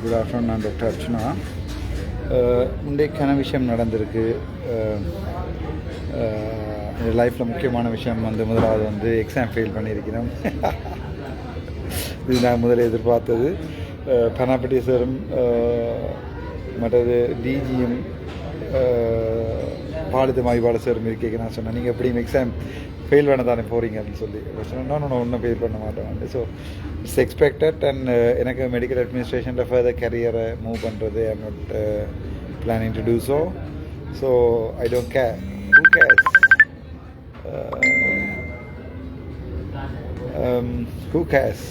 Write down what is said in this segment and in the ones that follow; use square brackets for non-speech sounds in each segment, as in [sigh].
Good afternoon நான் doctor Archana இன்றைக்கான விஷயம் நடந்திருக்கு. Uh, uh, லைஃப்பில் முக்கியமான விஷயம் வந்து முதலாவது வந்து எக்ஸாம் ஃபெயில் பண்ணியிருக்கிறோம். [laughs] இது நான் முதல்ல எதிர்பார்த்தது. Uh, பனாப்பட்டி சாரும் மற்றது டிஜியும் பாலித மாய்பாடு சாரும் இருக்கேன் நான் சொன்னேன். நீங்கள் எப்படியும் எக்ஸாம் ஃபெயில் பண்ண தானே போகிறீங்கன்னு சொல்லி. சொன்னேன் நான் ஒன்றும் ஃபெயில் பண்ண மாட்டேன். ஸோ இட்ஸ் எக்ஸ்பெக்டட் அண்ட் எனக்கு மெடிக்கல் அட்மினிஸ்ட்ரேஷனில் ஃபர்தர் கரியரை மூவ் பண்ணுறது I not planning to do so so I don't care who cares who cares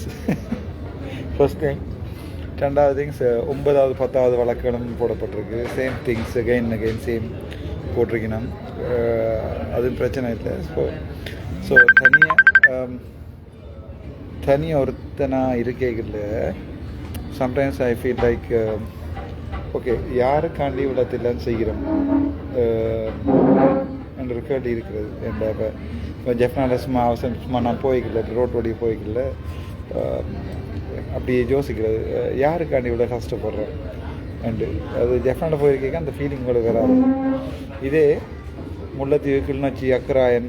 first thing ரெண்டாவது திங்ஸ் ஒன்பதாவது பத்தாவது வழக்கணும் போடப்பட்டிருக்கு. Same things again again same போட்டிருக்கணும் அதுவும் பிரச்சனை இல்லை. ஸோ ஸோ தனியாக um, தனியாக ஒருத்தனாக இருக்கைகளில் sometimes I feel like okay um, யாருக்காண்டி இவ்வளோத்தில்லைன்னு செய்கிறோம்? என்ற கேள்வி இருக்கிறது. என்ற இப்போ இப்போ ஜெஃப்னால சும்மா அவசரம் சும்மா நான் போய்க்கல ரோட் வழி போய்க்கல. அப்படியே யோசிக்கிறது. யாருக்காண்டி இவ்வளோ கஷ்டப்படுறேன் அண்டு அது ஜெஃப்னால போயிருக்கேங்க அந்த ஃபீலிங் உங்களுக்கு வராது. இதே முல்லைத்தீவு கிளிநொச்சி அக்கராயன்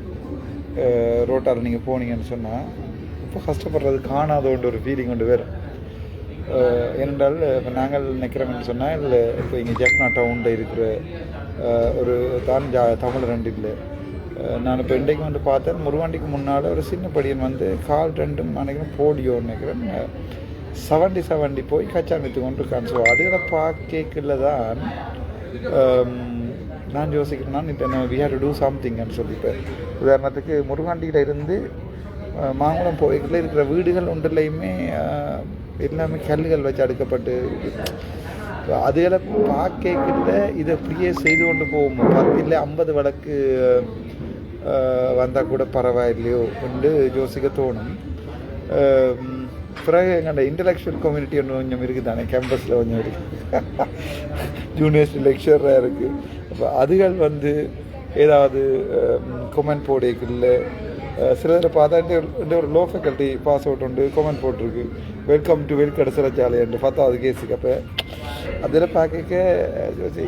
ரோட்டால் நீங்கள் போனீங்கன்னு சொன்னால் இப்போ கஷ்டப்படுறது காணாத ஒன்று ஒரு ஃபீலிங் கொண்டு வரும் ஏனென்றால் இப்போ நாங்கள் நிற்கிறோம்னு சொன்னால் இல்லை இப்போ இங்கே ஜெஃப்னா டவுனில் இருக்கிற ஒரு தான் ஜா தமிழ் ரெண்டு இல்லை. நான் இப்போ இன்றைக்கு வந்து பார்த்தேன் முருவாண்டிக்கு முன்னால் ஒரு சின்ன படியன் வந்து கால் ரெண்டும் நினைக்கிறேன் போலியோன்னு நினைக்கிறேன் செவன்டி செவன்டி போய் கச்சா கொண்டு கொண்டிருக்கான் ஸோ அதுகளை பார்க்கல தான் um, நான் யோசிக்கிறேன் நான் இப்போ வி ஹேவ் டு டூ சம்திங்னு சொல்லிப்பேன் உதாரணத்துக்கு முருகாண்டியில் இருந்து மாங்குளம் போய்க்குள்ளே இருக்கிற வீடுகள் ஒன்றிலையுமே எல்லாமே கல்லுகள் வச்சு அடுக்கப்பட்டு அதுகளை பார்க்கல இதை அப்படியே செய்து கொண்டு போவோம் பத்து இல்லை ஐம்பது வழக்கு வந்தால் கூட பரவாயில்லையோ என்று யோசிக்க தோணும். பிறகு எங்களோட இன்டலெக்சுவல் கம்யூனிட்டி ஒன்று கொஞ்சம் இருக்குது தானே கேம்பஸில் கொஞ்சம் இருக்குது ஜூனியர்ஸ் லெக்சராக இருக்குது அப்போ அதுகள் வந்து ஏதாவது கொமெண்ட் போடைக்குள்ள சிலதில் பார்த்தா இந்த ஒரு லோ ஃபேக்கல்ட்டி பாஸ் அவுட் உண்டு கொமெண்ட் போட்டிருக்கு. வெல்கம் டு வெல்கட சிறைச்சாலை என்று பத்தாவது கேஸுக்கு அப்போ அதில் பார்க்க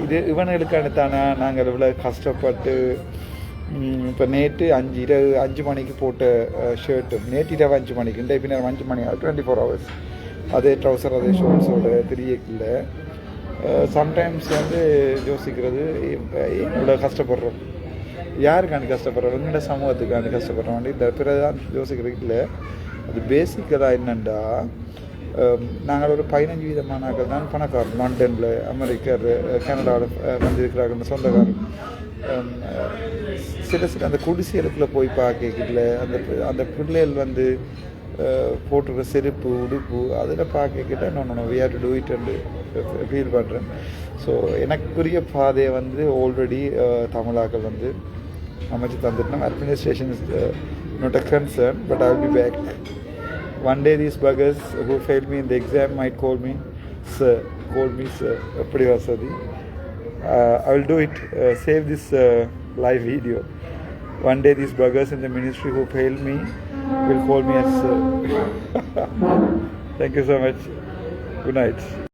இது இவனுங்களுக்கான தானே? நாங்கள் இவ்வளோ கஷ்டப்பட்டு இப்போ நேற்று அஞ்சு இரவு அஞ்சு மணிக்கு போட்ட ஷர்ட்டு நேற்று இரவு அஞ்சு மணிக்கு. இன்றைய பின்னர் அஞ்சு மணி டுவெண்ட்டி ஃபோர் ஹவர்ஸ் அதே ட்ரௌசர் அதே ஷோர்ட்ஸோட தெரியல சம்டைம்ஸ் வந்து யோசிக்கிறது இவ்வளோ கஷ்டப்படுறோம். யாருக்காண்டி கஷ்டப்படுறோம்? எங்களோட சமூகத்துக்காண்டி கஷ்டப்படுறோம். இந்த பிறதான் யோசிக்கிறது இல்லை. அது பேசிக்கலாக என்னென்னா Um, நாங்கள் ஒரு பதினஞ்சு விதமானாக்கள் தான் பணக்காரர் லண்டனில் அமெரிக்கர் கனடாவில் வந்திருக்கிறார்கள் சொந்தக்காரர். Um, uh, சில சில அந்த குடிசைகளுக்குள்ளே போய் பார்க்கல அந்த அந்த பிள்ளைகள் வந்து uh, போட்டுருக்க செருப்பு உடுப்பு அதில் பார்க்கக்கிட்ட நான் we have to do uh, it and feel பண்ணுறேன் ஸோ எனக்குரிய பாதையை வந்து ஆல்ரெடி தமிழாக்கள் வந்து அமைச்சு தந்துட்டோம் administration is not a concern but I will be back one day these buggers who failed me in the exam might call me sir call me sir அப்படி வசதி I will do it uh, save this uh, live video one day these buggers in the ministry who failed me will call me as sir [laughs] thank you so much good night